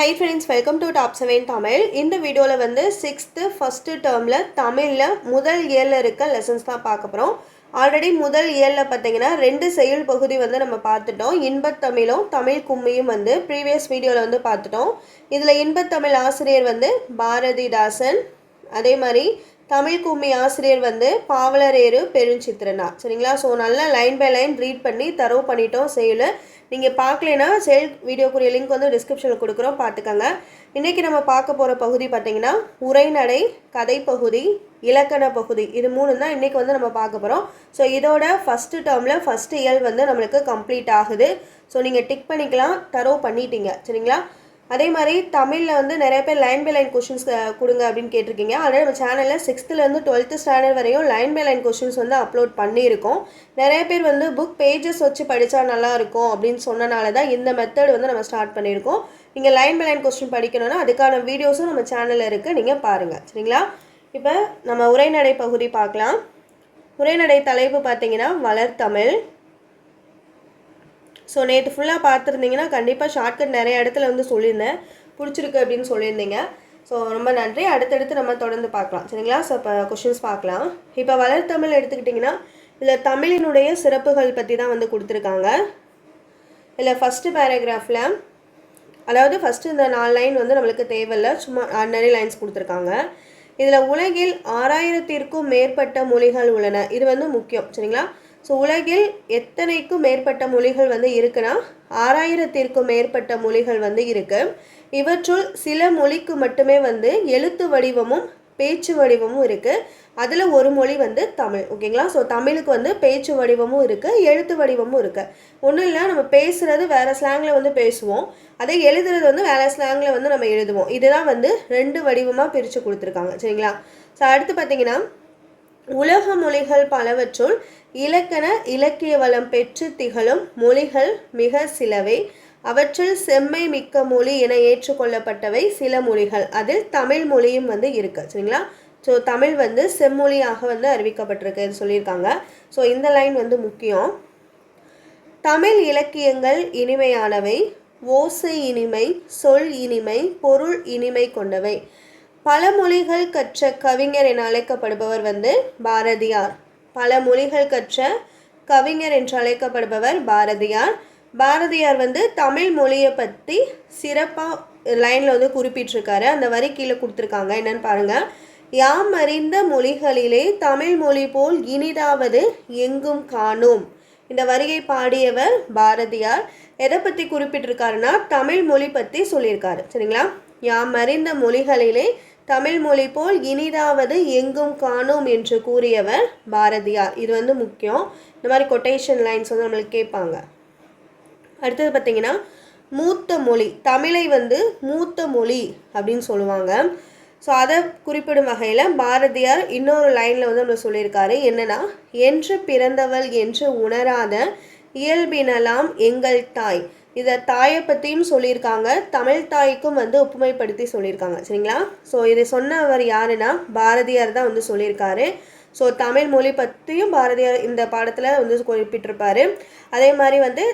Hi friends welcome to top seven Tamil இந்த வீடியோவில் வந்து சிக்ஸ்த்து ஃபஸ்ட்டு டேர்மில் தமிழில் முதல் இயரில் இருக்க லெசன்ஸ் தான் பார்க்க போகிறோம் ஆல்ரெடி முதல் இயரில் பார்த்தீங்கன்னா ரெண்டு செயல் பகுதி வந்து நம்ம பார்த்துட்டோம். இன்பத்தமிழும் தமிழ் கும்மியும் வந்து ப்ரீவியஸ் வீடியோவில் வந்து பார்த்துட்டோம். இதில் இன்பத்தமிழ் ஆசிரியர் வந்து பாரதிதாசன். அதே மாதிரி தமிழ் கும்மி ஆசிரியர் வந்து பாவலரேறு பெருஞ்சித்திரனா. சரிங்களா? ஸோ நல்லா லைன் பை லைன் ரீட் பண்ணி தரவு பண்ணிட்டோம். செயல் நீங்கள் பார்க்கலைன்னா செயல் வீடியோக்குரிய லிங்க் வந்து டிஸ்கிரிப்ஷனில் கொடுக்குறோம். பார்த்துக்கோங்க இன்றைக்கி நம்ம பார்க்க போகிற பகுதி பார்த்திங்கன்னா உரைநடை கதை பகுதி இலக்கண பகுதி. இது மூணு தான் இன்றைக்கி வந்து நம்ம பார்க்க போகிறோம் ஸோ இதோட ஃபஸ்ட்டு டேர்மில் ஃபஸ்ட்டு இயல் வந்து நம்மளுக்கு கம்ப்ளீட் ஆகுது. ஸோ நீங்கள் டிக் பண்ணிக்கலாம். தரவு பண்ணிட்டீங்க. சரிங்களா? அதே மாதிரி தமிழில் வந்து நிறைய பேர் லைன் பை லைன் கொஷின்ஸ் கொடுங்க அப்படின்னு கேட்டிருக்கீங்க. அதனால் நம்ம சேனலில் சிக்ஸ்த்துலேருந்து டுவெல்த்து ஸ்டாண்டர்ட் வரையும் லைன் பை லைன் கொஷின்ஸ் வந்து அப்லோட் பண்ணியிருக்கோம். நிறைய பேர் வந்து புக் பேஜஸ் வச்சு படித்தா நல்லாயிருக்கும் அப்படின்னு சொன்னனால தான் இந்த மெத்தட் வந்து நம்ம ஸ்டார்ட் பண்ணியிருக்கோம். நீங்கள் லைன் பை லைன் கொஸ்டின் படிக்கணும்னா அதுக்கான வீடியோஸும் நம்ம சேனலில் இருக்குது நீங்கள் பாருங்கள் சரிங்களா? இப்போ நம்ம உரைநடை பகுதி பார்க்கலாம். உரைநடை தலைப்பு பார்த்தீங்கன்னா வளர்த்தமிழ் ஸோ நேற்று ஃபுல்லாக பார்த்துருந்தீங்கன்னா கண்டிப்பாக ஷார்ட்கட் நிறைய இடத்துல வந்து சொல்லியிருந்தேன். பிடிச்சிருக்கு அப்படின்னு சொல்லியிருந்தீங்க. ஸோ ரொம்ப நன்றி. அடுத்தடுத்து நம்ம தொடர்ந்து பார்க்கலாம். சரிங்களா? ஸோ இப்போ கொஷின்ஸ் பார்க்கலாம். இப்போ வளர்த்தமிழ் எடுத்துக்கிட்டிங்கன்னா இதில் தமிழினுடைய சிறப்புகள் பற்றி தான் வந்து கொடுத்துருக்காங்க. இதில் ஃபஸ்ட்டு பேராகிராஃபில் அதாவது ஃபஸ்ட்டு இந்த நாலு லைன் வந்து நம்மளுக்கு தேவையில்லை. சும்மா ஆர்டினரி லைன்ஸ் கொடுத்துருக்காங்க. இதில் உலகில் ஆறாயிரத்திற்கும் மேற்பட்ட மொழிகள் உள்ளன. இது வந்து முக்கியம். சரிங்களா? ஸோ உலகில் எத்தனைக்கும் மேற்பட்ட மொழிகள் வந்து இருக்குன்னா ஆறாயிரத்திற்கும் மேற்பட்ட மொழிகள் வந்து இருக்குது இவற்றுள் சில மொழிக்கு மட்டுமே வந்து எழுத்து வடிவமும் பேச்சு வடிவமும் இருக்குது அதில் ஒரு மொழி வந்து தமிழ் ஓகேங்களா? ஸோ தமிழுக்கு வந்து பேச்சு வடிவமும் இருக்குது எழுத்து வடிவமும் இருக்குது ஒன்றும் இல்லை நம்ம பேசுகிறது வேறு ஸ்லாங்கில் வந்து பேசுவோம். அதே எழுதுறது வந்து வேறு ஸ்லாங்கில் வந்து நம்ம எழுதுவோம். இதுதான் வந்து ரெண்டு வடிவமாக பிரித்து கொடுத்துருக்காங்க சரிங்களா? ஸோ அடுத்து பார்த்தீங்கன்னா உலக மொழிகள் பலவற்றுள் இலக்கண இலக்கிய வளம் பெற்று திகழும் மொழிகள் மிக சிலவே. அவற்றில் செம்மை மிக்க மொழி என ஏற்றுக்கொள்ளப்பட்டவை சில மொழிகள். அதில் தமிழ் மொழியும் வந்து இருக்கு சரிங்களா? ஸோ தமிழ் வந்து செம்மொழியாக வந்து அறிவிக்கப்பட்டிருக்குன்னு சொல்லியிருக்காங்க. ஸோ இந்த லைன் வந்து முக்கியம். தமிழ் இலக்கியங்கள் இனிமையானவை ஓசை இனிமை சொல் இனிமை பொருள் இனிமை கொண்டவை. பல மொழிகள் கற்ற கவிஞர் என அழைக்கப்படுபவர் வந்து பாரதியார். பல மொழிகள் கற்ற கவிஞர் என்று அழைக்கப்படுபவர் பாரதியார். பாரதியார் வந்து தமிழ் மொழியை பற்றி சிறப்பாக லைனில் வந்து குறிப்பிட்டிருக்காரு. அந்த வரி கீழே கொடுத்துருக்காங்க. என்னன்னு பாருங்கள் யாம் அறிந்த மொழிகளிலே தமிழ் மொழி போல் இனிதாவது எங்கும் காணோம். இந்த வரியை பாடியவர் பாரதியார். எதை பற்றி குறிப்பிட்டிருக்காருன்னா தமிழ் மொழி பற்றி சொல்லியிருக்காரு. சரிங்களா? யாம் அறிந்த மொழிகளிலே தமிழ் மொழி போல் இனிதாவது எங்கும் காணோம் என்று கூறியவர் பாரதியார். இது வந்து முக்கியம். இந்த மாதிரி கொட்டேஷன் லைன்ஸ் வந்து நம்மளுக்கு கேட்பாங்க. அடுத்தது பார்த்தீங்கன்னா மூத்த மொழி. தமிழை வந்து மூத்த மொழி அப்படின்னு சொல்லுவாங்க. ஸோ அதை குறிப்பிடும் வகையில் பாரதியார் இன்னொரு லைனில் வந்து நம்ம சொல்லியிருக்காரு. என்னென்னா என்று பிறந்தவள் என்று உணராத இயல்பினலாம் எங்கள் தாய். இதை தாயை பற்றியும் சொல்லியிருக்காங்க. தமிழ் தாய்க்கும் வந்து ஒப்புமைப்படுத்தி சொல்லியிருக்காங்க. சரிங்களா? ஸோ இதை சொன்னவர் யாருன்னா பாரதியார் தான் வந்து சொல்லியிருக்காரு. ஸோ தமிழ் மொழி பற்றியும் பாரதியார் இந்த பாடத்தில் வந்து குறிப்பிட்டிருப்பாரு. அதே மாதிரி வந்து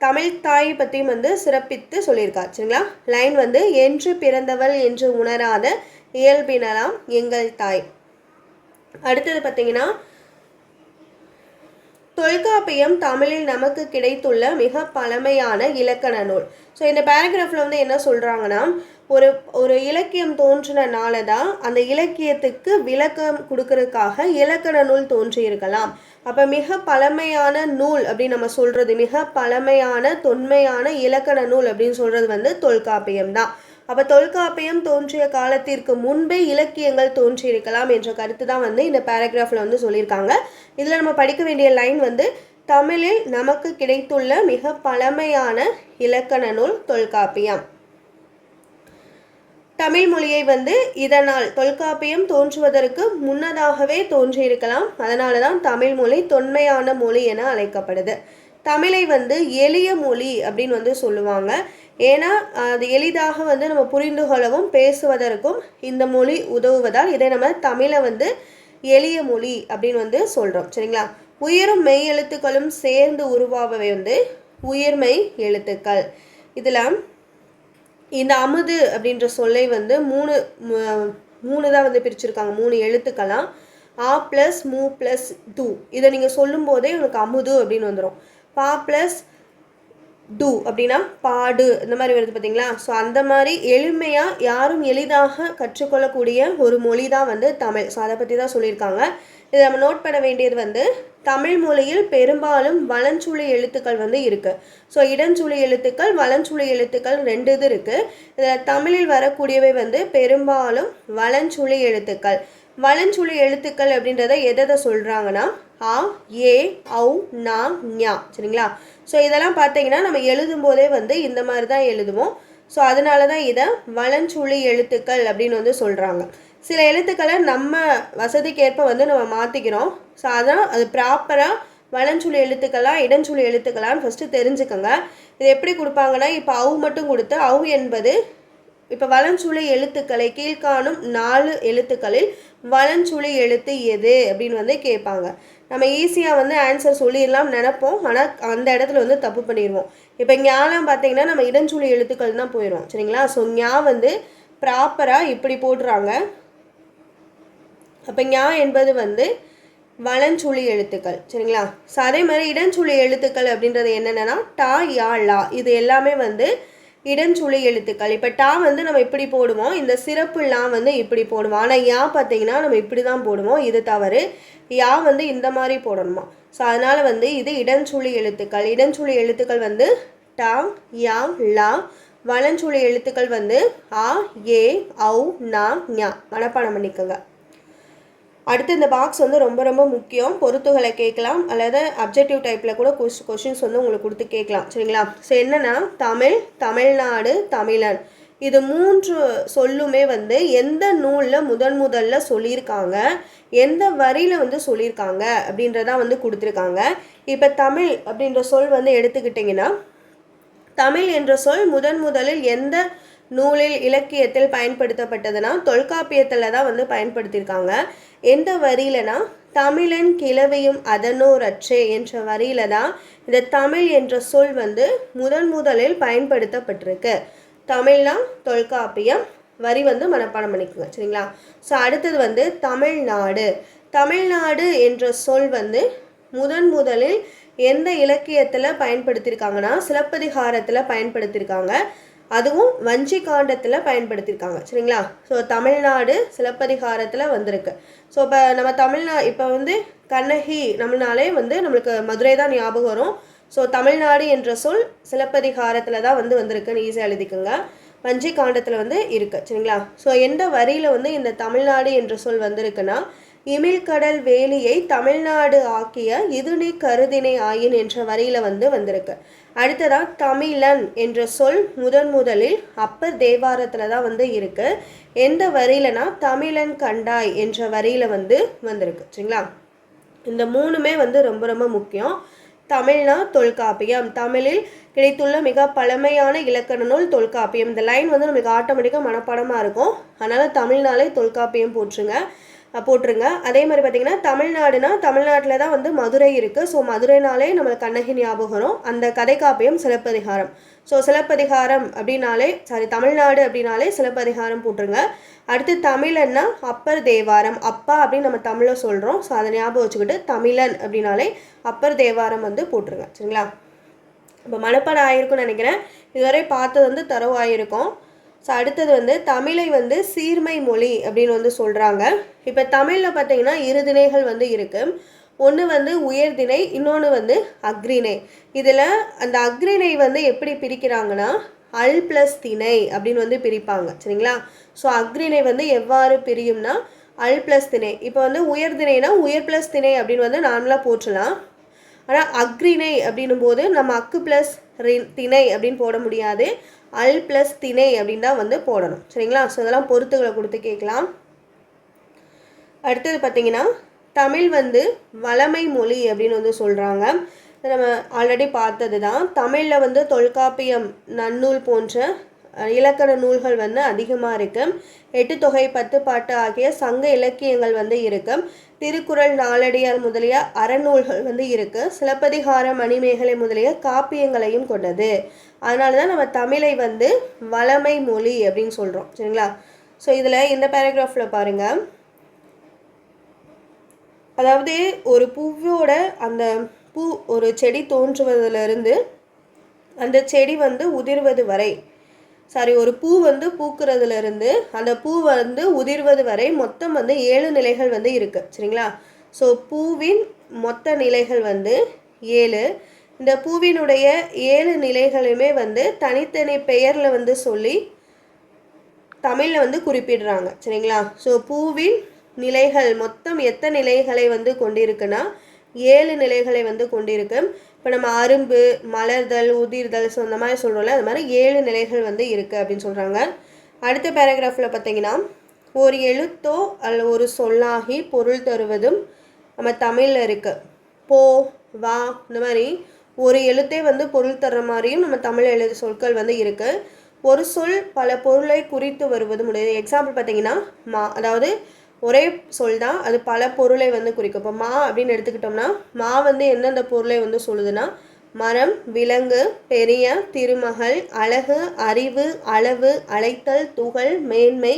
தமிழ் தாய் பற்றியும் வந்து சிறப்பித்து சொல்லியிருக்கார். சரிங்களா? லைன் வந்து என்று பிறந்தவள் என்று உணராத இயல்பினலாம் எங்கள் தாய். அடுத்தது பார்த்தீங்கன்னா தொல்காப்பியம் தமிழில் நமக்கு கிடைத்துள்ள மிக பழமையான இலக்கண நூல். ஸோ இந்த பேராகிராஃபில் வந்து என்ன சொல்கிறாங்கன்னா ஒரு ஒரு இலக்கியம் தோன்றினால தான் அந்த இலக்கியத்துக்கு விளக்கம் கொடுக்கறதுக்காக இலக்கண நூல் தோன்றியிருக்கலாம். அப்போ மிக பழமையான நூல் அப்படின்னு நம்ம சொல்கிறது மிக பழமையான தொன்மையான இலக்கண நூல் அப்படின்னு சொல்கிறது வந்து தொல்காப்பியம் தான் அப்போ தொல்காப்பியம் தோன்றிய காலத்திற்கு முன்பே இலக்கியங்கள் தோன்றியிருக்கலாம் என்ற கருத்து தான் வந்து இந்த பேராகிராஃபில் வந்து சொல்லியிருக்காங்க. இதில் நம்ம படிக்க வேண்டிய லைன் வந்து தமிழில் நமக்கு கிடைத்துள்ள மிக பழமையான இலக்கண நூல் தொல்காப்பியம். தமிழ் மொழியை வந்து இதனால் தொல்காப்பியம் தோன்றுவதற்கு முன்னதாகவே தோன்றியிருக்கலாம். அதனால தான் தமிழ் மொழி தொன்மையான மொழி என அழைக்கப்படுது. தமிழை வந்து எளிய மொழி அப்படின்னு வந்து சொல்லுவாங்க. ஏன்னா அது எளிதாக வந்து நம்ம புரிந்து கொள்ளவும் பேசுவதற்கும் இந்த மொழி உதவுவதால் இதை நம்ம தமிழை வந்து எளிய மொழி அப்படின்னு வந்து சொல்கிறோம் சரிங்களா? உயரும் மெய் எழுத்துக்களும் சேர்ந்து உருவாகவே வந்து உயர்மை எழுத்துக்கள். இதில் இந்த அமுது அப்படின்ற சொல்லை வந்து மூணு மூணு தான் வந்து பிரிச்சிருக்காங்க. மூணு எழுத்துக்களாம் ஆ ப்ளஸ் மூ ப்ளஸ் டூ இதை நீங்கள் சொல்லும்போதே உங்களுக்கு அமுது அப்படின்னு வந்துடும் பா ப்ளஸ் டு அப்படின்னா பாடு இந்த மாதிரி வருது பார்த்தீங்களா? ஸோ அந்த மாதிரி எளிமையாக யாரும் எளிதாக கற்றுக்கொள்ளக்கூடிய ஒரு மொழி தான் வந்து தமிழ். ஸோ அதை பற்றி தான் சொல்லியிருக்காங்க. இதை நம்ம நோட் பண்ண வேண்டியது வந்து தமிழ் மொழியில் பெரும்பாலும் வலஞ்சுழி எழுத்துக்கள் வந்து இருக்குது ஸோ இடஞ்சுழி எழுத்துக்கள் வளஞ்சுழி எழுத்துக்கள் ரெண்டு இது இருக்குது இதில் தமிழில் வரக்கூடியவை வந்து பெரும்பாலும் வலஞ்சுழி எழுத்துக்கள். வலஞ்சுழி எழுத்துக்கள் அப்படின்றத எதை சொல்கிறாங்கன்னா ஆ ஏ ஔ நா ஞா சரிங்களா? ஸோ இதெல்லாம் பார்த்தீங்கன்னா நம்ம எழுதும் போதே வந்து இந்த மாதிரி தான் எழுதுவோம். ஸோ அதனால தான் இதை வளஞ்சுழி எழுத்துக்கள் அப்படின்னு வந்து சொல்கிறாங்க சில எழுத்துக்களை நம்ம வசதிக்கேற்ப வந்து நம்ம மாற்றிக்கிறோம் ஸோ அதான் அது ப்ராப்பராக வளஞ்சுழி எழுத்துக்களா இடஞ்சுழி எழுத்துக்களான்னு ஃபஸ்ட்டு தெரிஞ்சுக்கோங்க. இது எப்படி கொடுப்பாங்கன்னா இப்போ அவு மட்டும் கொடுத்து அவு என்பது இப்போ வலஞ்சுழி எழுத்துக்களை கீழ்காணும் நாலு எழுத்துக்களில் வலஞ்சுழி எழுத்து எது அப்படின்னு வந்து கேட்பாங்க. நம்ம ஈஸியாக வந்து ஆன்சர் சொல்லிடலாம் நினைப்போம். ஆனால் அந்த இடத்துல வந்து தப்பு பண்ணிடுவோம். இப்போ ஞாலாம் பார்த்தீங்கன்னா நம்ம இடஞ்சுழி எழுத்துக்கள் தான் போயிடும் சரிங்களா? ஸோ ஞா வந்து ப்ராப்பராக இப்படி போடுறாங்க. அப்போ ஞா என்பது வந்து வளஞ்சுழி எழுத்துக்கள். சரிங்களா? ஸோ அதே மாதிரி இடஞ்சுழி எழுத்துக்கள் அப்படின்றது என்னென்னா டா யா லா. இது எல்லாமே வந்து இடஞ்சுழி எழுத்துக்கள். இப்போ டா வந்து நம்ம இப்படி போடுவோம். இந்த சிறப்பு லா வந்து இப்படி போடுவோம். ஆனால் யா பார்த்தீங்கன்னா நம்ம இப்படி தான் போடுவோம். இது தவறு. யா வந்து இந்த மாதிரி போடணுமா? ஸோ அதனால் வந்து இது இடஞ்சுழி எழுத்துக்கள். இடஞ்சுழி எழுத்துக்கள் வந்து டா யா லா. வளஞ்சுழி எழுத்துக்கள் வந்து ஆ ஏ ஔ நா ஞா. மனப்பாடம் பண்ணிக்கோங்க. அடுத்து இந்த பாக்ஸ் வந்து ரொம்ப ரொம்ப முக்கியம். பொருத்துகளை கேட்கலாம். அல்லது அப்ஜெக்டிவ் டைப்பில் கூட கொஸ் கொஷின்ஸ் வந்து உங்களுக்கு கொடுத்து கேட்கலாம். சரிங்களா? ஸோ என்னென்னா தமிழ் தமிழ்நாடு தமிழன். இது மூன்று சொல்லுமே வந்து எந்த நூலில் முதன் முதல்ல சொல்லியிருக்காங்க? எந்த வரியில் வந்து சொல்லியிருக்காங்க? அப்படின்றதான் வந்து கொடுத்துருக்காங்க. இப்போ தமிழ் அப்படின்ற சொல் வந்து எடுத்துக்கிட்டிங்கன்னா தமிழ் என்ற சொல் முதன் முதலில் எந்த நூலில் இலக்கியத்தில் பயன்படுத்தப்பட்டதுன்னா தொல்காப்பியத்தில் தான் வந்து பயன்படுத்தியிருக்காங்க. எந்த வரியிலனா தமிழன் கிளவியும் அதனோரற்றே என்ற வரியில தான் இந்த தமிழ் என்ற சொல் வந்து முதன் முதலில் பயன்படுத்தப்பட்டிருக்கு. தமிழ்னா தொல்காப்பியம் வரி வந்து மனப்பாடம் பண்ணிக்கோங்க சரிங்களா? ஸோ அடுத்தது வந்து தமிழ்நாடு. தமிழ்நாடு என்ற சொல் வந்து முதன் முதலில் எந்த இலக்கியத்தில் பயன்படுத்தியிருக்காங்கன்னா சிலப்பதிகாரத்தில் பயன்படுத்தியிருக்காங்க. அதுவும் வஞ்சி காண்டத்தில் பயன்படுத்தியிருக்காங்க சரிங்களா? ஸோ தமிழ்நாடு சிலப்பதிகாரத்தில் வந்திருக்கு. ஸோ இப்போ நம்ம தமிழ்நா இப்போ வந்து கண்ணகி நம்மளாலே வந்து நம்மளுக்கு மதுரை தான் ஞாபகம் வரும். ஸோ தமிழ்நாடு என்ற சொல் சிலப்பதிகாரத்தில் தான் வந்து வந்திருக்குன்னு ஈஸியாக எழுதிக்கோங்க. வஞ்சி காண்டத்தில் வந்து இருக்குது சரிங்களா? ஸோ எந்த வரியில் வந்து இந்த தமிழ்நாடு என்ற சொல் வந்திருக்குன்னா இமிழ்கடல் வேலியை தமிழ்நாடு ஆக்கிய இதுநீ கருதினை ஆயின் என்ற வரியில் வந்து வந்திருக்கு. அடுத்ததாக தமிழன் என்ற சொல் முதன் முதலில் அப்பர் தேவாரத்தில் தான் வந்து இருக்குது எந்த வரியிலனா தமிழன் கண்டாய் என்ற வரியில வந்து வந்திருக்கு. சரிங்களா? இந்த மூணுமே வந்து ரொம்ப ரொம்ப முக்கியம். தமிழ்னா தொல்காப்பியம். தமிழில் கிடைத்துள்ள மிக பழமையான இலக்கண நூல் தொல்காப்பியம். இந்த லைன் வந்து நம்மளுக்கு ஆட்டோமேட்டிக்காக மனப்பாடமாக இருக்கும். அதனால் தமிழ்னாலே தொல்காப்பியம் போட்டுருங்க போட்டுருங்க. அதே மாதிரி பார்த்தீங்கன்னா தமிழ்நாடுனா தமிழ்நாட்டில் தான் வந்து மதுரை இருக்குது ஸோ மதுரைனாலே நம்மளுக்கு கண்ணகி ஞாபகம் வரும். அந்த கதைக்காப்பியம் சிலப்பதிகாரம். ஸோ சிலப்பதிகாரம் அப்படின்னாலே சாரி தமிழ்நாடு அப்படின்னாலே சிலப்பதிகாரம் போட்டுருங்க. அடுத்து தமிழன்னா அப்பர் தேவாரம் அப்பா அப்படின்னு நம்ம தமிழில் சொல்கிறோம் ஸோ அதை ஞாபகம் வச்சுக்கிட்டு தமிழன் அப்படின்னாலே அப்பர் தேவாரம் வந்து போட்டுருங்க. சரிங்களா? இப்போ மனப்பாடம் ஆயிருக்கும்னு நினைக்கிறேன். இதுவரை பார்த்தது வந்து தரவாயிருக்கும் ஸோ அடுத்தது வந்து தமிழை வந்து சீர்மை மொழி அப்படின்னு வந்து சொல்கிறாங்க இப்போ தமிழில் பார்த்தீங்கன்னா இரு திணைகள் வந்து இருக்குது ஒன்று வந்து உயர்திணை இன்னொன்று வந்து அக்ரிணை இதில் அந்த அக்ரிணை வந்து எப்படி பிரிக்கிறாங்கன்னா அல் ப்ளஸ் திணை அப்படின்னு வந்து பிரிப்பாங்க. சரிங்களா? ஸோ அக்ரிணை வந்து எவ்வாறு பிரியும்னா அல் ப்ளஸ் திணை. இப்போ வந்து உயர்திணைனா உயர் ப்ளஸ் திணை அப்படின்னு வந்து நார்மலாக போற்றலாம். ஆனால் அக்ரிணை அப்படின்னும் போது நம்ம அக்கு ப்ளஸ் திணை அப்படின்னு போட முடியாது. அல் ப்ளஸ் திணை அப்படின்னு தான் வந்து போடணும். சரிங்களா? ஸோ இதெல்லாம் பொருத்துகளை கொடுத்து கேட்கலாம். அடுத்தது பார்த்தீங்கன்னா தமிழ் வந்து வளமை மொழி அப்படின்னு வந்து சொல்கிறாங்க நம்ம ஆல்ரெடி பார்த்தது தான் தமிழில் வந்து தொல்காப்பியம் நன்னூல் போன்ற இலக்கண நூல்கள் வந்து அதிகமாக இருக்கும். எட்டு தொகை பத்து பாட்டு ஆகிய சங்க இலக்கியங்கள் வந்து இருக்கு திருக்குறள் நாளடியார் முதலிய அறநூல்கள் வந்து இருக்கு. சிலப்பதிகாரம் மணிமேகலை முதலிய காப்பியங்களையும் கொண்டது. அதனால தான் நம்ம தமிழை வந்து வளமை மொழி அப்படின்னு சொல்கிறோம் சரிங்களா? ஸோ இதில் இந்த பேராகிராஃபில் பாருங்கள் அதாவது ஒரு பூவோட அந்த பூ ஒரு செடி தோன்றுவதிலிருந்து அந்த செடி வந்து உதிர்வது வரை சாரி ஒரு பூ வந்து பூக்கிறதுலேருந்து அந்த பூ வந்து உதிர்வது வரை மொத்தம் வந்து ஏழு நிலைகள் வந்து இருக்குது சரிங்களா? ஸோ பூவின் மொத்த நிலைகள் வந்து ஏழு. இந்த பூவினுடைய ஏழு நிலைகளுமே வந்து தனித்தனி பெயரில் வந்து சொல்லி தமிழில் வந்து குறிப்பிடுறாங்க. சரிங்களா? ஸோ பூவின் நிலைகள் மொத்தம் எத்தனை நிலைகளை வந்து கொண்டிருக்குன்னா ஏழு நிலைகளை வந்து கொண்டிருக்கு. இப்போ நம்ம அரும்பு மலர்தல் உதிர்தல் ஸோ அந்த மாதிரி சொல்கிறோம்ல அது மாதிரி ஏழு நிலைகள் வந்து இருக்குது அப்படின்னு சொல்கிறாங்க அடுத்த பேராகிராஃபில் பார்த்தீங்கன்னா ஒரு எழுத்தோ அல்ல ஒரு சொல்லாகி பொருள் தருவதும் நம்ம தமிழில் இருக்குது போ வா இந்த மாதிரி ஒரு எழுத்தே வந்து பொருள் தர்ற மாதிரியும் நம்ம தமிழ் எழுது சொற்கள் வந்து இருக்குது ஒரு சொல் பல பொருளை குறித்து வருவதும் முடியாது எக்ஸாம்பிள் பார்த்தீங்கன்னா மா அதாவது ஒரே சொல் தான் அது பல பொருளை வந்து குறிக்கும். இப்போ மா அப்படின்னு எடுத்துக்கிட்டோம்னா மா வந்து எந்தெந்த பொருளை வந்து சொல்லுதுன்னா மரம் விலங்கு பெரிய திருமகள் அழகு அறிவு அளவு அழைத்தல் துகள் மேன்மை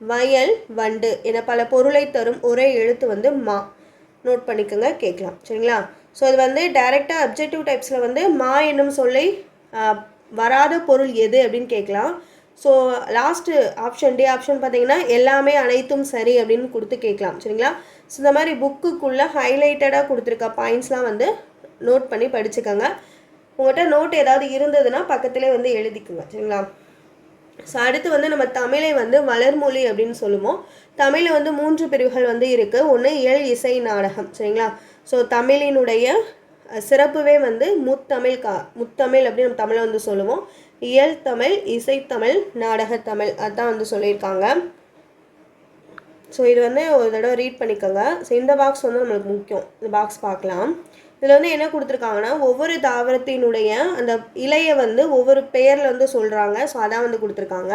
வயல் வண்டு என பல பொருளை தரும் ஒரே எழுத்து வந்து மா. நோட் பண்ணிக்கோங்க கேட்கலாம். சரிங்களா? ஸோ இது வந்து டைரெக்டாக அப்ஜெக்டிவ் டைப்ஸில் வந்து மா என்னும் சொல்லை வராத பொருள் எது அப்படின்னு கேட்கலாம். So last option D option பார்த்தீங்கன்னா எல்லாமே அனைத்தும் சரி அப்படின்னு கொடுத்து கேட்கலாம். சரிங்களா? ஸோ இந்த மாதிரி புக்குக்குள்ளே ஹைலைட்டடாக கொடுத்துருக்க பாயிண்ட்ஸ்லாம் வந்து நோட் பண்ணி படிச்சுக்கோங்க. உங்கள்கிட்ட நோட் ஏதாவது இருந்ததுன்னா பக்கத்துலேயே வந்து எழுதிக்குங்க. சரிங்களா? ஸோ அடுத்து வந்து நம்ம தமிழை வந்து வளர்மொழி அப்படின்னு சொல்லுவோம். தமிழில் வந்து மூன்று பிரிவுகள் வந்து இருக்குது ஒன்று இயல் இசை நாடகம். சரிங்களா? ஸோ தமிழினுடைய சிறப்புவே வந்து முத்தமிழ் கா முத்தமிழ் அப்படின்னு நம்ம தமிழை வந்து சொல்லுவோம். இயல் தமிழ் இசைத்தமிழ் நாடகத்தமிழ் அதான் வந்து சொல்லியிருக்காங்க. ஸோ இது வந்து ஒரு தடவை ரீட் பண்ணிக்கோங்க. ஸோ இந்த பாக்ஸ் வந்து நம்மளுக்கு முக்கியம். இந்த பாக்ஸ் பார்க்கலாம். இதில் வந்து என்ன கொடுத்துருக்காங்கன்னா ஒவ்வொரு தாவரத்தினுடைய அந்த இலையை வந்து ஒவ்வொரு பெயரில் வந்து சொல்கிறாங்க ஸோ அதான் வந்து கொடுத்துருக்காங்க.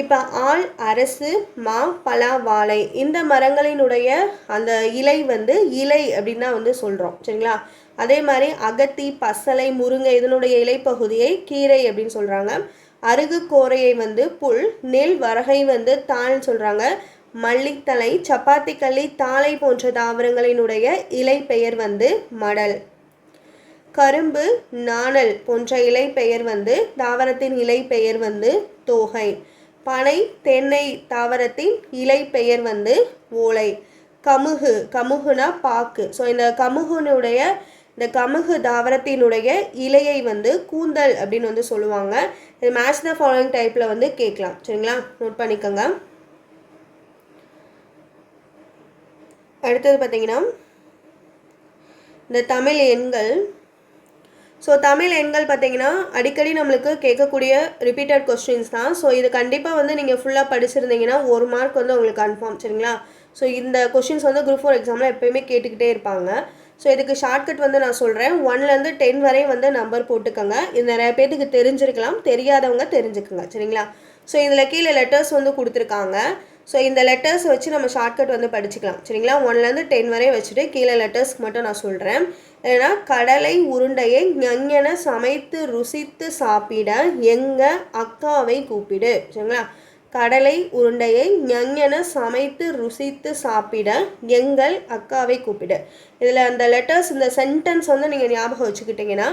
இப்போ ஆள் அரசு மா பலா வாழை. இந்த மரங்களினுடைய அந்த இலை வந்து இலை அப்படின்னு தான் வந்து சொல்கிறோம் சரிங்களா? அதே மாதிரி அகத்தி பசலை முருங்கை இதனுடைய இலைப்பகுதியை கீரை அப்படின்னு சொல்கிறாங்க அருகு கோரையை வந்து புல் நெல் வரகை வந்து தாள்னு சொல்கிறாங்க மல்லித்தலை சப்பாத்தி களி தாளை போன்ற தாவரங்களினுடைய இலை பெயர் வந்து மடல். கரும்பு நாணல் போன்ற இலை பெயர் வந்து தாவரத்தின் இலை பெயர் வந்து தோகை. பனை தென்னை தாவரத்தின் இலை பெயர் வந்து ஓலை. கமுகு கமுகுனா பாக்கு. ஸோ இந்த கமுகுனுடைய இந்த கமுகு தாவரத்தினுடைய இலையை வந்து கூந்தல் அப்படின்னு வந்து சொல்லுவாங்க. இது மேட்ச் த ஃபாலோயிங் டைப்பில் வந்து கேட்கலாம். சரிங்களா? நோட் பண்ணிக்கோங்க. அடுத்தது பார்த்தீங்கன்னா இந்த தமிழ் எண்கள். ஸோ தமிழ் எண்கள் பார்த்தீங்கன்னா அடிக்கடி நம்மளுக்கு கேட்கக்கூடிய ரிப்பீட்டட் கொஸ்டின்ஸ் தான். ஸோ இது கண்டிப்பாக வந்து நீங்கள் ஃபுல்லாக படிச்சிருந்தீங்கன்னா ஒரு மார்க் வந்து உங்களுக்கு கன்ஃபார்ம் சரிங்களா? ஸோ இந்த கொஷின்ஸ் வந்து குரூப் ஃபோர் எக்ஸாமில் எப்போயுமே கேட்டுக்கிட்டே இருப்பாங்க. ஸோ இதுக்கு ஷார்ட்கட் வந்து நான் சொல்கிறேன் ஒன்லேருந்து டென் வரையும் வந்து நம்பர் போட்டுக்கோங்க. இது நிறைய பேர்த்துக்கு தெரிஞ்சிருக்கலாம். தெரியாதவங்க தெரிஞ்சுக்கோங்க. சரிங்களா? ஸோ இதில் கீழே லெட்டர்ஸ் வந்து கொடுத்துருக்காங்க. ஸோ இந்த லெட்டர்ஸ் வச்சு நம்ம ஷார்ட்கட் வந்து படிச்சுக்கலாம். சரிங்களா? ஒன்லேருந்து டென் வரையும் வச்சுட்டு கீழே லெட்டர்ஸ்க்கு மட்டும் நான் சொல்கிறேன் ஏன்னா கடலை உருண்டையை ஞஞன சமைத்து ருசித்து சாப்பிட எங்கள் அக்காவை கூப்பிடு. சரிங்களா? கடலை உருண்டையை ஞங்கென சமைத்து ருசித்து சாப்பிட எங்கள் அக்காவை கூப்பிடு. இதில் அந்த லெட்டர்ஸ் இந்த சென்டென்ஸ் வந்து நீங்கள் ஞாபகம் வச்சுக்கிட்டிங்கன்னா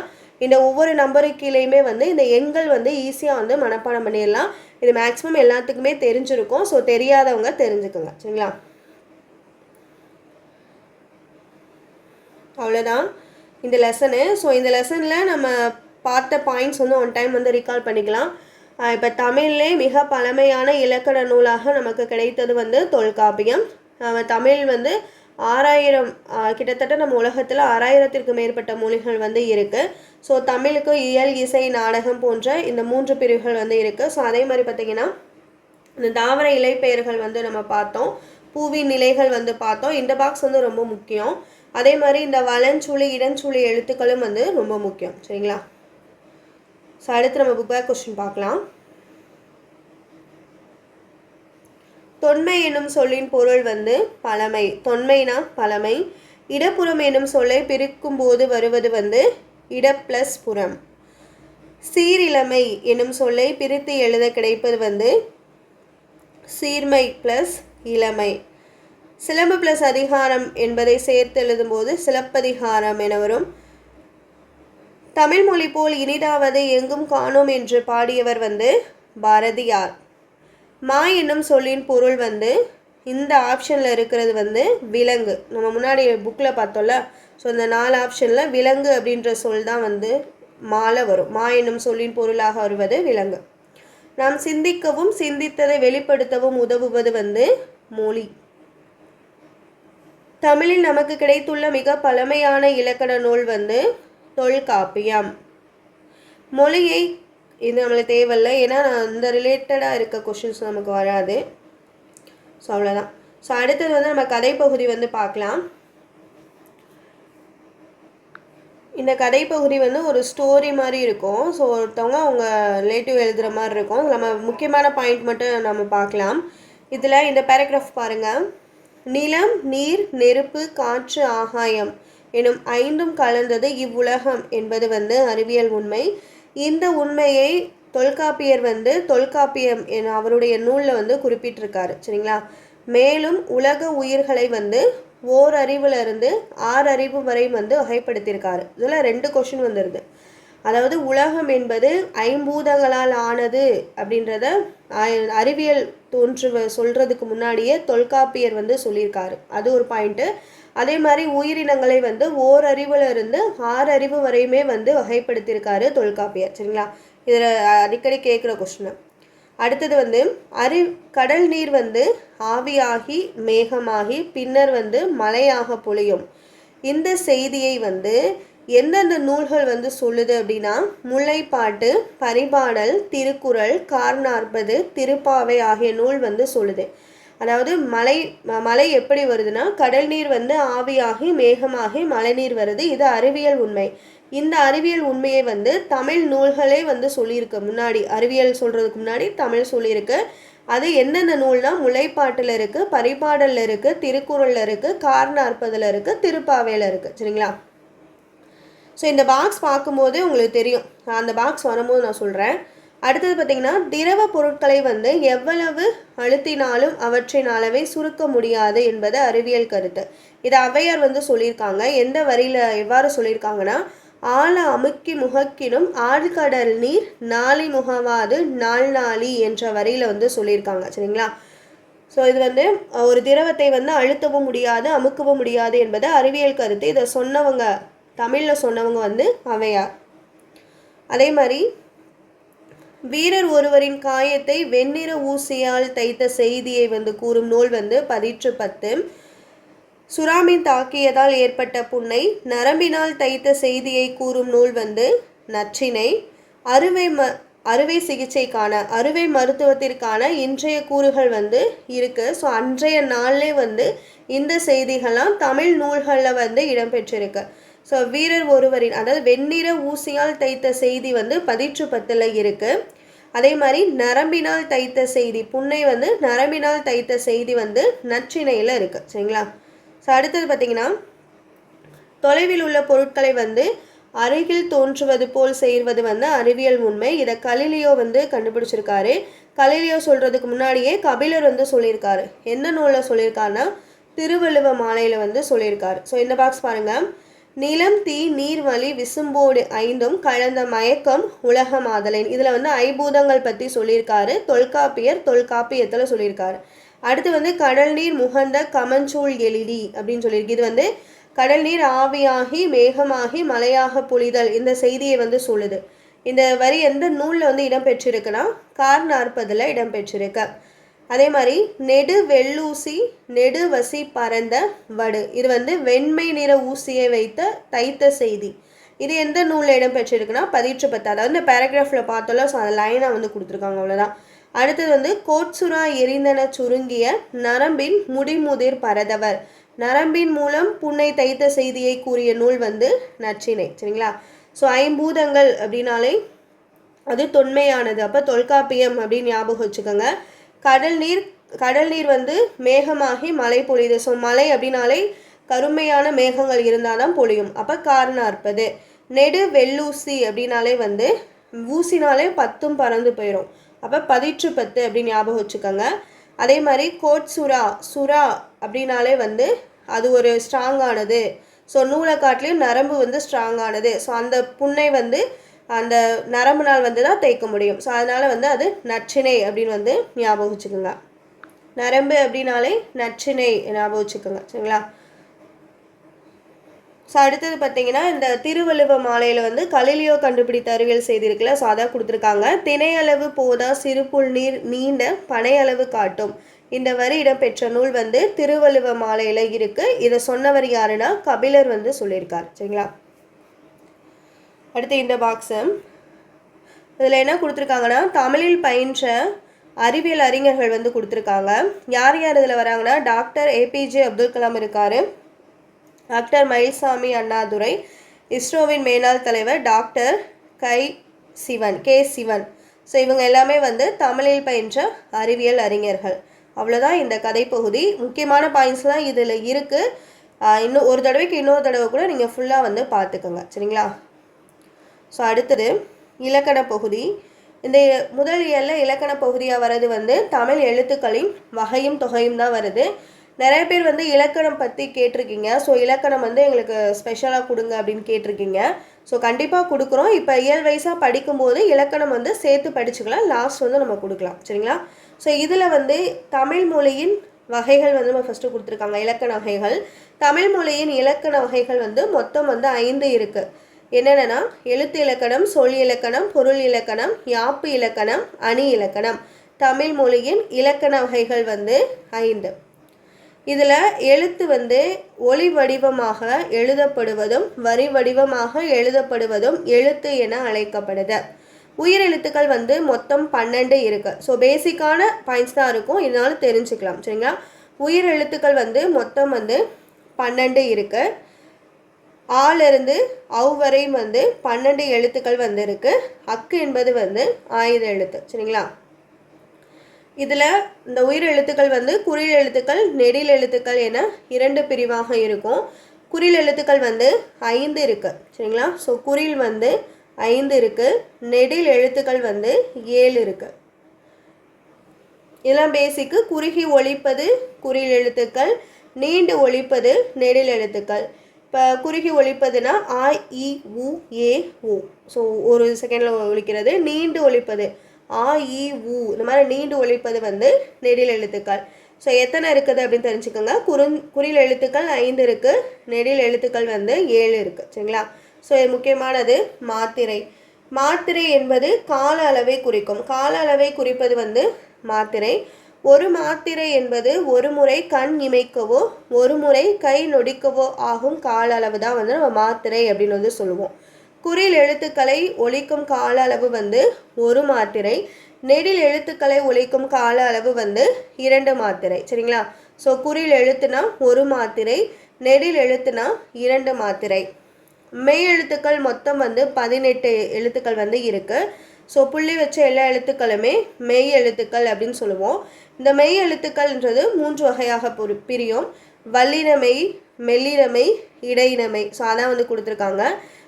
இந்த ஒவ்வொரு நம்பருக்கு கீழேயுமே வந்து இந்த எண்கள் வந்து ஈஸியாக வந்து மனப்பாடம் பண்ணிடலாம். இது மேக்ஸிமம் எல்லாத்துக்குமே தெரிஞ்சிருக்கும். ஸோ தெரியாதவங்க தெரிஞ்சுக்கோங்க. சரிங்களா? அவ்வளோதான் இந்த லெசனு ஸோ இந்த லெசனில் நம்ம பார்த்த பாயிண்ட்ஸ் வந்து ஒன் டைம் வந்து ரீகால் பண்ணிக்கலாம். இப்போ தமிழ்லே மிக பழமையான இலக்கண நூலாக நமக்கு கிடைத்தது வந்து தொல்காப்பியம். தமிழ் வந்து ஆறாயிரம் கிட்டத்தட்ட நம்ம உலகத்தில் ஆறாயிரத்திற்கு மேற்பட்ட மொழிகள் வந்து இருக்குது ஸோ தமிழுக்கு இயல் இசை நாடகம் போன்ற இந்த மூன்று பிரிவுகள் வந்து இருக்குது ஸோ அதே மாதிரி பார்த்திங்கன்னா இந்த தாவர இலைப்பெயர்கள் வந்து நம்ம பார்த்தோம். பூவின் நிலைகள் வந்து பார்த்தோம். இந்த பாக்ஸ் வந்து ரொம்ப முக்கியம். அதே மாதிரி இந்த வளஞ்சுழி இடஞ்சுழி எழுத்துக்களும் வந்து ரொம்ப முக்கியம். சரிங்களா? ஸோ அடுத்து நம்ம புக் பேக் கொஸ்டின் பார்க்கலாம். தொன்மை என்னும் சொல்லின் பொருள் வந்து பழமை. தொன்மைனா பழமை. இடப்புறம் என்னும் சொல்லை பிரிக்கும் போது வருவது வந்து இட ப்ளஸ் புறம். சீரிழமை என்னும் சொல்லை பிரித்து எழுத கிடைப்பது வந்து சீர்மை ப்ளஸ் இளமை. சிலம்பு ப்ளஸ் அதிகாரம் என்பதை சேர்த்து எழுதும்போது சிலப்பதிகாரம் என வரும். தமிழ் மொழி போல் இனிதாவது எங்கும் காணோம் என்று பாடியவர் வந்து பாரதியார். மா என்னும் சொல்லின் பொருள் வந்து இந்த ஆப்ஷனில் இருக்கிறது வந்து விலங்கு. நம்ம முன்னாடி புக்கில் பார்த்தோம்ல ஸோ இந்த நாலு ஆப்ஷனில் விலங்கு அப்படின்ற சொல் தான் வந்து மாலை வரும். மா என்னும் சொல்லின் பொருளாக வருவது விலங்கு. நாம் சிந்திக்கவும் சிந்தித்ததை வெளிப்படுத்தவும் உதவுவது வந்து மொழி. தமிழில் நமக்கு கிடைத்துள்ள மிக பழமையான இலக்கண நூல் வந்து தொல்காப்பியம். மொழியை இது நம்மளுக்கு தேவையில்லை. ஏன்னா நான் இந்த ரிலேட்டடாக இருக்க கொஷின்ஸ் நமக்கு வராது. ஸோ அவ்வளோதான் ஸோ அடுத்தது வந்து நம்ம கதை பகுதி வந்து பார்க்கலாம். இந்த கதை பகுதி வந்து ஒரு ஸ்டோரி மாதிரி இருக்கும். ஸோ ஒருத்தவங்க அவங்க ரிலேட்டிவ் எழுதுகிற மாதிரி இருக்கும். நம்ம முக்கியமான பாயிண்ட் மட்டும் நம்ம பார்க்கலாம். இதில் இந்த பேராகிராஃப் பாருங்கள் நிலம் நீர் நெருப்பு காற்று ஆகாயம். எனும் ஐந்தும் கலந்தது இவ்வுலகம் என்பது வந்து அறிவியல் உண்மை. இந்த உண்மையை தொல்காப்பியர் வந்து தொல்காப்பியம் என அவருடைய நூலில் வந்து குறிப்பிட்டிருக்காரு. சரிங்களா? மேலும் உலக உயிர்களை வந்து ஓர் அறிவிலிருந்து ஆறு அறிவு வரை வந்து வகைப்படுத்தியிருக்காரு. இதில் ரெண்டு கொஷின் வந்துடுது அதாவது உலகம் என்பது ஐம்பூதங்களால் ஆனது அப்படின்றத அறிவியல் தோன்று சொல்கிறதுக்கு முன்னாடியே தொல்காப்பியர் வந்து சொல்லியிருக்காரு. அது ஒரு பாயிண்ட்டு அதே மாதிரி உயிரினங்களை வந்து ஓர் இருந்து ஆறு அறிவு வரையுமே வந்து வகைப்படுத்தியிருக்காரு தொல்காப்பியர் சரிங்களா? இதில் அடிக்கடி கேட்குற கொஸ்டின் அடுத்தது வந்து அறி கடல் நீர் வந்து ஆவியாகி மேகமாகி பின்னர் வந்து மழையாக பொழியும். இந்த செய்தியை வந்து எந்தெந்த நூல்கள் வந்து சொல்லுது அப்படின்னா முல்லைப்பாட்டு பரிபாடல் திருக்குறள் கார்நாற்பது திருப்பாவை ஆகிய நூல் வந்து சொல்லுது. அதாவது மலை மலை எப்படி வருதுன்னா கடல் நீர் வந்து ஆவியாகி மேகமாகி மழைநீர் வருது. இது அறிவியல் உண்மை. இந்த அறிவியல் உண்மையை வந்து தமிழ் நூல்களே வந்து சொல்லியிருக்கு. முன்னாடி அறிவியல் சொல்கிறதுக்கு முன்னாடி தமிழ் சொல்லியிருக்கு. அது என்னென்ன நூல்னா முளைப்பாட்டில் இருக்குது பரிபாடலில் இருக்குது திருக்குறளில் இருக்குது கார்நாற்பதில் இருக்குது திருப்பாவையில் இருக்குது சரிங்களா? ஸோ இந்த பாக்ஸ் பார்க்கும்போதே உங்களுக்கு தெரியும். அந்த பாக்ஸ் வரும்போது நான் சொல்கிறேன் அடுத்தது பார்த்தீங்கன்னா திரவ பொருட்களை வந்து எவ்வளவு அழுத்தினாலும் அவற்றின் அளவை சுருக்க முடியாது என்பது அறிவியல் கருத்து. இது அவையார் வந்து சொல்லியிருக்காங்க. எந்த வரியில் எவ்வாறு சொல்லியிருக்காங்கன்னா ஆழ அமுக்கி முகக்கினும் ஆழ்கடல் நீர் நாளி முகவாது நாள் நாளி என்ற வரியில் வந்து சொல்லியிருக்காங்க. சரிங்களா? ஸோ இது வந்து ஒரு திரவத்தை வந்து அழுத்தவும் முடியாது அமுக்கவும் முடியாது என்பது அறிவியல் கருத்து. இதை சொன்னவங்க தமிழில் சொன்னவங்க வந்து அவையார் அதே மாதிரி வீரர் ஒருவரின் காயத்தை வெண்ணிற ஊசியால் தைத்த செய்தியை வந்து கூறும் நூல் வந்து பதிற்று பத்து. சுறாமின் தாக்கியதால் ஏற்பட்ட புண்ணை நரம்பினால் தைத்த செய்தியை கூறும் நூல் வந்து நற்றினை. அறுவை ம அறுவை சிகிச்சைக்கான அறுவை மருத்துவத்திற்கான இன்றைய கூறுகள் வந்து இருக்குது ஸோ அன்றைய நாள்லே வந்து இந்த செய்திகள்லாம் தமிழ் நூல்களில் வந்து இடம்பெற்றிருக்கு ஸோ வீரர் ஒருவரின் அதாவது வெண்ணிற ஊசியால் தைத்த செய்தி வந்து பதிற்று பத்தில் இருக்குது அதே மாதிரி நரம்பினால் தைத்த செய்தி புண்ணை வந்து நரம்பினால் தைத்த செய்தி வந்து நச்சினையில் இருக்குது சரிங்களா? ஸோ அடுத்தது பார்த்தீங்கன்னா தொலைவில் உள்ள பொருட்களை வந்து அருகில் தோன்றுவது போல் செய்வது வந்து அறிவியல் உண்மை. இதை கலிலியோ வந்து கண்டுபிடிச்சிருக்காரு. கலிலியோ சொல்கிறதுக்கு முன்னாடியே கபிலர் வந்து சொல்லியிருக்காரு. எந்த நூலில் சொல்லியிருக்காருன்னா திருவள்ளுவ மாலையில் வந்து சொல்லியிருக்காரு. ஸோ இந்த பாக்ஸ் பாருங்கள் நிலம் தீ நீர் வழி விசும்போடு ஐந்தும் கலந்த மயக்கம் உலகமாதலின் இதில் வந்து ஐபூதங்கள் பற்றி சொல்லியிருக்காரு. தொல்காப்பியர் தொல்காப்பியத்தில் சொல்லியிருக்காரு. அடுத்து வந்து கடல் நீர் முகந்த கமஞ்சூழ் எழிலி அப்படின்னு சொல்லியிருக்கு. இது வந்து கடல் நீர் ஆவியாகி மேகமாகி மலையாக பொழிதல் இந்த செய்தியை வந்து சொல்லுது. இந்த வரி எந்த நூலில் வந்து இடம்பெற்றிருக்குன்னா கார் நாற்பதில் இடம்பெற்றிருக்கு. அதே மாதிரி நெடு வெள்ளூசி நெடு வசி பரந்த வடு. இது வந்து வெண்மை நிற ஊசியை வைத்த தைத்த செய்தி. இது எந்த நூலில் இடம்பெற்றிருக்குன்னா பதிற்று பத்து. அதாவது இந்த பேராகிராஃபில் பார்த்தோம்ல ஸோ அந்த லைனாக வந்து கொடுத்துருக்காங்க அவ்வளோதான் அடுத்தது வந்து கோட்சுரா எரிந்தன சுருங்கிய நரம்பின் முடிமுதிர் பரதவர். நரம்பின் மூலம் புண்ணை தைத்த செய்தியை கூறிய நூல் வந்து நச்சினை சரிங்களா? ஸோ ஐம்பூதங்கள் அப்படின்னாலே அது தொன்மையானது. அப்போ தொல்காப்பியம் அப்படின்னு ஞாபகம் வச்சுக்கோங்க. கடல் நீர் கடல் நீர் வந்து மேகமாகி மழை பொழியுது. ஸோ மழை அப்படின்னாலே கருமையான மேகங்கள் இருந்தால் தான் பொழியும். அப்போ காரணார்ப்பது நெடு வெள்ளூசி அப்படின்னாலே வந்து ஊசினாலே பத்தும் பறந்து போயிடும் அப்போ பதிற்று பத்து அப்படின்னு ஞாபகம் வச்சுக்கோங்க. அதே மாதிரி கோட் சுறா சுறா அப்படின்னாலே வந்து அது ஒரு ஸ்ட்ராங்கானது ஸோ நூலை காட்டிலையும் நரம்பு வந்து ஸ்ட்ராங்கானது ஸோ அந்த புண்ணை வந்து அந்த நரம்பு நாள் வந்து தான் தேய்க்க முடியும். ஸோ அதனால் வந்து அது நச்சினை அப்படின்னு வந்து ஞாபகம் வச்சுக்கோங்க. நரம்பு அப்படின்னாலே நச்சினை ஞாபகம் வச்சுக்கோங்க. சரிங்களா? ஸோ அடுத்தது பார்த்தீங்கன்னா இந்த திருவள்ளுவ மாலையில் வந்து கலிலியோ கண்டுபிடித்த அறிவியல் செய்தி ஸோ அதான் கொடுத்துருக்காங்க. திணையளவு போதா சிறுபுல் நீர் நீண்ட பனை அளவு காட்டும். இந்த வரி இடம்பெற்ற நூல் வந்து திருவள்ளுவ மாலையில் இருக்குது இதை சொன்னவர் யாருன்னா கபிலர் வந்து சொல்லியிருக்கார். சரிங்களா? அடுத்து இந்த பாக்ஸு இதில் என்ன கொடுத்துருக்காங்கன்னா தமிழில் பயின்ற அறிவியல் அறிஞர்கள் வந்து கொடுத்துருக்காங்க. யார் யார் இதில் வராங்கன்னா டாக்டர் ஏபிஜே அப்துல் கலாம் இருக்கார். டாக்டர் மயில்சாமி அண்ணாதுரை இஸ்ரோவின் மேலாள் தலைவர் doctor K Sivan K Sivan. So இவங்க எல்லாமே வந்து தமிழில் பயின்ற அறிவியல் அறிஞர்கள். அவ்வளோதான் இந்த கதை பகுதி. முக்கியமான பாயிண்ட்ஸ் தான் இதில் இருக்குது இன்னும் ஒரு தடவைக்கு இன்னொரு தடவை கூட நீங்கள் ஃபுல்லாக வந்து பார்த்துக்கோங்க. சரிங்களா? ஸோ அடுத்தது இலக்கண பகுதி. இந்த முதல் இயலில் இலக்கண பகுதியாக வர்றது வந்து தமிழ் எழுத்துக்களின் வகையும் தொகையும் தான் வருது. நிறைய பேர் வந்து இலக்கணம் பற்றி கேட்டிருக்கீங்க. ஸோ இலக்கணம் வந்து எங்களுக்கு ஸ்பெஷலாக கொடுங்க அப்படின்னு கேட்டிருக்கீங்க. ஸோ கண்டிப்பாக கொடுக்குறோம். இப்போ இயல் வைஸாக படிக்கும்போது இலக்கணம் வந்து சேர்த்து படிச்சுக்கலாம். லாஸ்ட் வந்து நம்ம கொடுக்கலாம். சரிங்களா? ஸோ இதில் வந்து தமிழ் மொழியின் வகைகள் வந்து நம்ம ஃபஸ்ட்டு கொடுத்துருக்காங்க. இலக்கண வகைகள். தமிழ் மொழியின் இலக்கண வகைகள் வந்து மொத்தம் வந்து ஐந்து இருக்குது என்னென்னா எழுத்து இலக்கணம் சொல் இலக்கணம் பொருள் இலக்கணம் யாப்பு இலக்கணம் அணி இலக்கணம். தமிழ் மொழியின் இலக்கண வகைகள் வந்து ஐந்து. இதில் எழுத்து வந்து ஒளி வடிவமாக எழுதப்படுவதும் வரி வடிவமாக எழுதப்படுவதும் எழுத்து என அழைக்கப்படுது. உயிர் எழுத்துக்கள் வந்து மொத்தம் பன்னெண்டு இருக்குது ஸோ பேசிக்கான பாயிண்ட்ஸ் தான் இருக்கும். இதனால தெரிஞ்சுக்கலாம். சரிங்களா? உயிர் எழுத்துக்கள் வந்து மொத்தம் வந்து பன்னெண்டு இருக்குது ஆலிருந்து அவ் வரையும் வந்து பன்னெண்டு எழுத்துக்கள் வந்து இருக்குது அக்கு என்பது வந்து ஆயுத எழுத்து. சரிங்களா? இதில் இந்த உயிர் எழுத்துக்கள் வந்து குறில் எழுத்துக்கள் நெடில் எழுத்துக்கள் என இரண்டு பிரிவாக இருக்கும். குறில் எழுத்துக்கள் வந்து ஐந்து இருக்குது சரிங்களா? ஸோ குறில் வந்து ஐந்து இருக்குது நெடில் எழுத்துக்கள் வந்து ஏழு இருக்குது இதெல்லாம் பேசிக்கு குறுகி ஒழிப்பது குறில் எழுத்துக்கள் நீண்டு ஒழிப்பது நெடில் எழுத்துக்கள். இப்போ குறுகி ஒழிப்பதுன்னா ஆ இ e, உ ஏ ஓ ஸோ ஒரு செகண்டில் ஒழிக்கிறது நீண்டு ஒழிப்பது ஆ இ e, உ இந்த மாதிரி நீண்டு ஒழிப்பது வந்து நெடில் எழுத்துக்கள். ஸோ எத்தனை இருக்குது அப்படின்னு தெரிஞ்சுக்கோங்க. குறுந் குறியில் எழுத்துக்கள் ஐந்து இருக்குது நெடில் எழுத்துக்கள் வந்து ஏழு இருக்குது சரிங்களா? ஸோ இது முக்கியமானது மாத்திரை. மாத்திரை என்பது கால அளவை குறிக்கும். கால அளவை குறிப்பது வந்து மாத்திரை. ஒரு மாத்திரை என்பது ஒரு முறை கண் இமைக்கவோ ஒரு முறை கை நொடிக்கவோ ஆகும் கால அளவு தான் வந்து நம்ம மாத்திரை அப்படின்னு வந்து சொல்லுவோம். குறில் எழுத்துக்களை ஒழிக்கும் கால அளவு வந்து ஒரு மாத்திரை நெடில் எழுத்துக்களை ஒழிக்கும் கால அளவு வந்து இரண்டு மாத்திரை சரிங்களா? ஸோ குறில் எழுத்துனா ஒரு மாத்திரை நெடில் எழுத்துனா இரண்டு மாத்திரை. மெய் எழுத்துக்கள் மொத்தம் வந்து பதினெட்டு எழுத்துக்கள் வந்து இருக்குது ஸோ புள்ளி வச்ச எல்லா எழுத்துக்களுமே மெய் எழுத்துக்கள் அப்படின்னு சொல்லுவோம். இந்த மெய் எழுத்துக்கள்ன்றது மூன்று வகையாக பிரியும். வல்லினமை மெல்லினமை இடையினமை ஸோ அதான் வந்து கொடுத்துருக்காங்க.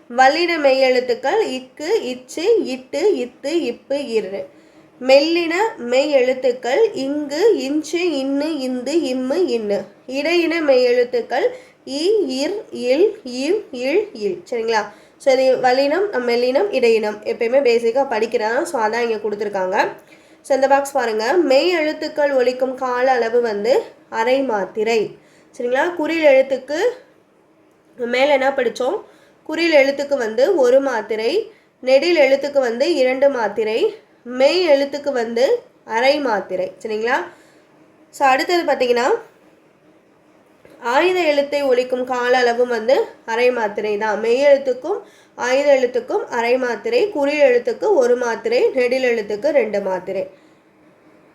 வல்லின மெய் எழுத்துக்கள் இக்கு இச்சு இட்டு இத்து இப்பு இரு. மெல்லின மெய் எழுத்துக்கள் இங்கு இஞ்சு இன்னு இந்து இம்மு இன்னு. இடையின மெய் எழுத்துக்கள் இ இர் இல் இவ் இல் இல். சரிங்களா? சரி வலினம் வல்லினம் மெல்லினம் இடையினம். எப்பயுமே பேசிக்காக படிக்கிறதா ஸோ அதான் இங்கே கொடுத்துருக்காங்க. ஸோ இந்த பாக்ஸ் பாருங்கள் மெய் எழுத்துக்கள் ஒழிக்கும் கால அளவு வந்து அரை மாத்திரை. சரிங்களா? குறில் எழுத்துக்கு மேலே என்ன படித்தோம்? குறில் எழுத்துக்கு வந்து ஒரு மாத்திரை. நெடில் எழுத்துக்கு வந்து இரண்டு மாத்திரை. மெய் எழுத்துக்கு வந்து அரை மாத்திரை. சரிங்களா? ஸோ அடுத்தது பார்த்தீங்கன்னா ஆயுத எழுத்தை ஒழிக்கும் கால அளவும் வந்து அரை மாத்திரை தான். மெய் எழுத்துக்கும் ஆயுத எழுத்துக்கும் அரை மாத்திரை குறி எழுத்துக்கு ஒரு மாத்திரை நெடில் எழுத்துக்கு ரெண்டு மாத்திரை.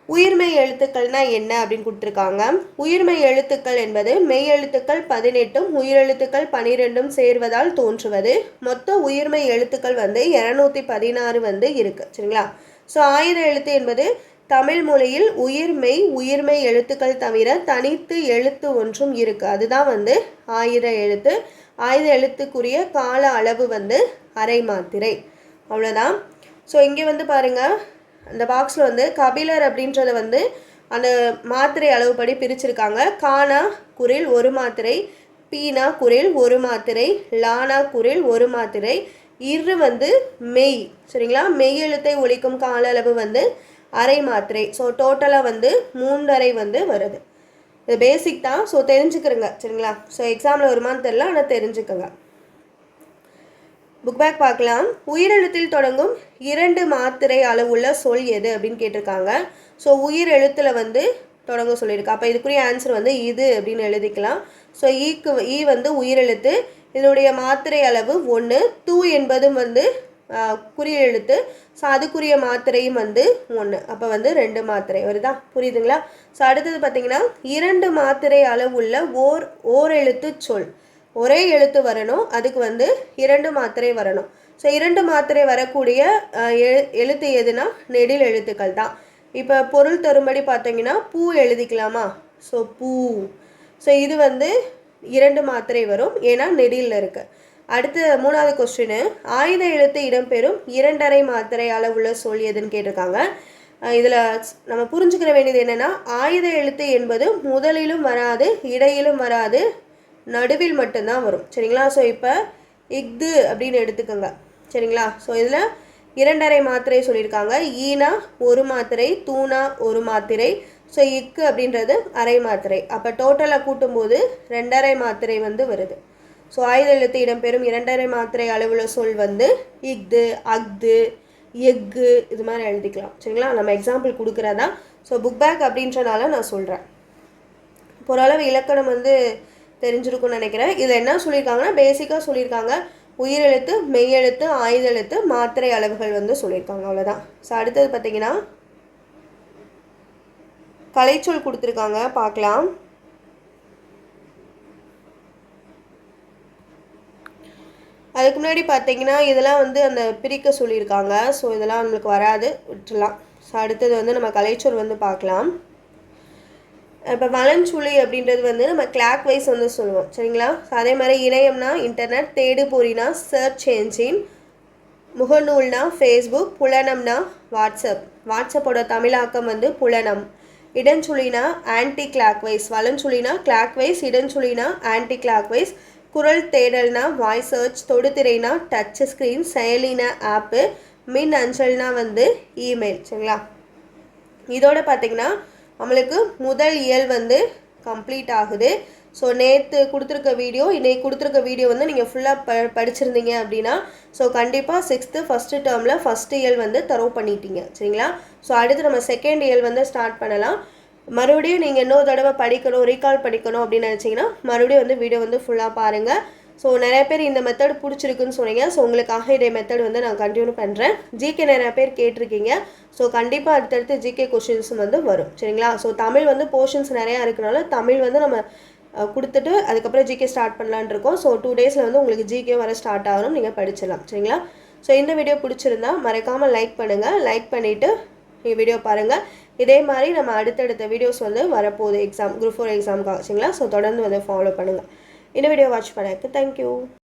உயிர்மெய் எழுத்துக்கள்னா என்ன அப்படின்னு கொடுத்துருக்காங்க. உயிர்மெய் எழுத்துக்கள் என்பது மெய் எழுத்துக்கள் பதினெட்டும் உயிரெழுத்துக்கள் பனிரெண்டும் சேர்வதால் தோன்றுவது. மொத்த உயிர்மெய் எழுத்துக்கள் வந்து இரநூத்தி பதினாறு வந்து இருக்குது சரிங்களா? ஸோ ஆயுத எழுத்து என்பது தமிழ் மொழியில் உயிர்மெய் உயிர்மெய் எழுத்துக்கள் தவிர தனித்து எழுத்து ஒன்றும் இருக்குது அதுதான் வந்து ஆயுத எழுத்து. ஆயுத எழுத்துக்குரிய கால அளவு வந்து அரை மாத்திரை. அவ்வளோதான் ஸோ இங்கே வந்து பாருங்கள் அந்த பாக்ஸில் வந்து கபிலர் அப்படின்றத வந்து அந்த மாத்திரை அளவுப்படி பிரிச்சிருக்காங்க. கானா குரில் ஒரு மாத்திரை பீனா குரில் ஒரு மாத்திரை லானா குரில் ஒரு மாத்திரை. இரு வந்து மெய். சரிங்களா? மெய் எழுத்தை ஒழிக்கும் கால அளவு வந்து அரை மாத்திரை. ஸோ டோட்டலாக வந்து மூன்றரை வந்து வருது. இது பேசிக் தான். ஸோ தெரிஞ்சுக்கிறங்க. சரிங்களா? ஸோ எக்ஸாமில் வருமானு தெரில ஆனால் தெரிஞ்சுக்கோங்க. புக் பேக் பார்க்கலாம். உயிரெழுத்தில் தொடங்கும் இரண்டு மாத்திரை அளவுள்ள சொல் எது அப்படின்னு கேட்டிருக்காங்க. ஸோ உயிர் எழுத்தில் வந்து தொடங்க சொல்லியிருக்கு. அப்போ இதுக்குரிய ஆன்சர் வந்து இது அப்படின்னு எழுதிக்கலாம். ஸோ ஈக்கு e ஈ e வந்து உயிரெழுத்து. இதனுடைய மாத்திரை அளவு ஒன்று தூ என்பதும் வந்து குறிய எழுத்து ஸோ அதுக்குரிய மாத்திரையும் வந்து ஒன்று அப்போ வந்து ரெண்டு மாத்திரை. வருதா புரியுதுங்களா? ஸோ அடுத்தது பார்த்தீங்கன்னா இரண்டு மாத்திரை அளவுள்ள ஓர் ஓர் எழுத்து சொல். ஒரே எழுத்து வரணும் அதுக்கு வந்து இரண்டு மாத்திரை வரணும். ஸோ இரண்டு மாத்திரை வரக்கூடிய எழுத்து எதுனா? நெடில் எழுத்துக்கள் தான். இப்போ பொருள் தரும்படி பார்த்தீங்கன்னா பூ எழுதிக்கலாமா? ஸோ பூ. ஸோ இது வந்து இரண்டு மாத்திரை வரும். ஏன்னா நெடியில் இருக்குது அடுத்த மூணாவது கொஸ்டின் ஆயுத எழுத்து இடம்பெறும் இரண்டரை மாத்திரை அளவுள்ள சொல் எதுன்னு கேட்டிருக்காங்க. இதில் நம்ம புரிஞ்சுக்கிற வேண்டியது என்னென்னா ஆயுத எழுத்து என்பது முதலிலும் வராது இடையிலும் வராது நடுவில் மட்டும்தான் வரும். சரிங்களா? ஸோ இப்போ இஃது அப்படின்னு எடுத்துக்கோங்க. சரிங்களா? ஸோ இதில் இரண்டரை மாத்திரை சொல்லியிருக்காங்க. ஈனா ஒரு மாத்திரை தூணா ஒரு மாத்திரை. ஸோ இக்கு அப்படின்றது அரை மாத்திரை. அப்போ டோட்டலாக கூட்டும்போது ரெண்டரை மாத்திரை வந்து வருது. ஸோ ஆயுத எழுத்து இடம்பெறும் இரண்டரை மாத்திரை அளவுள்ள சொல் வந்து இஃது அஃது எஃகு இது மாதிரி எழுதிக்கலாம். சரிங்களா? நம்ம எக்ஸாம்பிள் கொடுக்குறதா? ஸோ புக் பேக் அப்படின்றனால நான் சொல்கிறேன் ஓரளவு இலக்கணம் வந்து தெரிஞ்சிருக்கும்னு நினைக்கிறேன். இதில் என்ன சொல்லியிருக்காங்கன்னா பேசிக்காக சொல்லியிருக்காங்க. உயிரெழுத்து மெய்யெழுத்து ஆயுத எழுத்து மாத்திரை அளவுகள் வந்து சொல்லியிருக்காங்க. அவ்வளோதான் ஸோ அடுத்தது பார்த்தீங்கன்னா கலைச்சொல் கொடுத்துருக்காங்க. பார்க்கலாம். அதுக்கு முன்னாடி பார்த்தீங்கன்னா இதெல்லாம் வந்து அந்த பிரிக்க சொல்லியிருக்காங்க. ஸோ இதெல்லாம் நம்மளுக்கு வராது. விட்டுலாம் ஸோ அடுத்தது வந்து நம்ம கலைச்சொல் வந்து பார்க்கலாம். இப்போ வளஞ்சுழி அப்படின்றது வந்து நம்ம கிளாக் வைஸ் வந்து சொல்லுவோம். சரிங்களா? அதே மாதிரி இணையம்னா இன்டர்நெட் தேடு பொறினா சர்ச் என்ஜின் முகநூல்னா ஃபேஸ்புக் புலனம்னா வாட்ஸ்அப் வாட்ஸ்அப்போட தமிழாக்கம் வந்து புலனம். இடஞ்சுழினா ஆன்டி கிளாக் வைஸ் வளஞ்சுழினா கிளாக் வைஸ் இடஞ்சுழினா ஆன்டி கிளாக் வைஸ் குரல் தேடல்னா வாய்ஸ் சர்ச் தொடுதிரைனா டச் ஸ்க்ரீன் செயலினா ஆப்பு மின் அஞ்சல்னா வந்து இமெயில் சரிங்களா? இதோட பார்த்தீங்கன்னா நம்மளுக்கு முதல் இயல் வந்து கம்ப்ளீட் ஆகுது. ஸோ நேற்று கொடுத்துருக்க வீடியோ இன்றைக்கி கொடுத்துருக்க வீடியோ வந்து நீங்கள் ஃபுல்லாக ப படிச்சிருந்தீங்க அப்படின்னா ஸோ கண்டிப்பாக சிக்ஸ்த்து ஃபஸ்ட்டு டேர்மில் ஃபஸ்ட் இயல் வந்து தரவு பண்ணிட்டீங்க சரிங்களா? ஸோ அடுத்து நம்ம செகண்ட் இயல் வந்து ஸ்டார்ட் பண்ணலாம். மறுபடியும் நீங்கள் இன்னொரு தடவை படிக்கணும் ரீகால் படிக்கணும் அப்படின்னு நினச்சிங்கன்னா மறுபடியும் வந்து வீடியோ வந்து ஃபுல்லாக பாருங்கள் ஸோ நிறைய பேர் இந்த மெத்தட் பிடிச்சிருக்குன்னு சொன்னீங்க. ஸோ உங்களுக்காக இதே மெத்தட் வந்து நான் கண்டினியூ பண்ணுறேன் ஜிகே நிறைய பேர் கேட்டிருக்கீங்க. ஸோ கண்டிப்பாக அடுத்தடுத்து ஜிகே கொஷின்ஸும் வந்து வரும். சரிங்களா? ஸோ தமிழ் வந்து போர்ஷன்ஸ் நிறையா இருக்கனால தமிழ் வந்து நம்ம கொடுத்துட்டு அதுக்கப்புறம் ஜிகே ஸ்டார்ட் பண்ணலான் இருக்கோம். ஸோ டூ டேஸில் வந்து உங்களுக்கு ஜிகே வர ஸ்டார்ட் ஆகணும் நீங்கள் படிச்சிடலாம். சரிங்களா? ஸோ இந்த வீடியோ பிடிச்சிருந்தா மறக்காமல் லைக் பண்ணுங்கள் லைக் பண்ணிவிட்டு வீடியோ பாருங்கள் இதே மாதிரி நம்ம அடுத்தடுத்த வீடியோஸ் வந்து வரப்போகுது எக்ஸாம் குரூப் ஃபோர் எக்ஸாமுக்காக சரிங்களா ஸோ தொடர்ந்து வந்து ஃபாலோ பண்ணுங்கள் இந்த வீடியோ வாட்ச் பண்ணதுக்கு தேங்க்யூ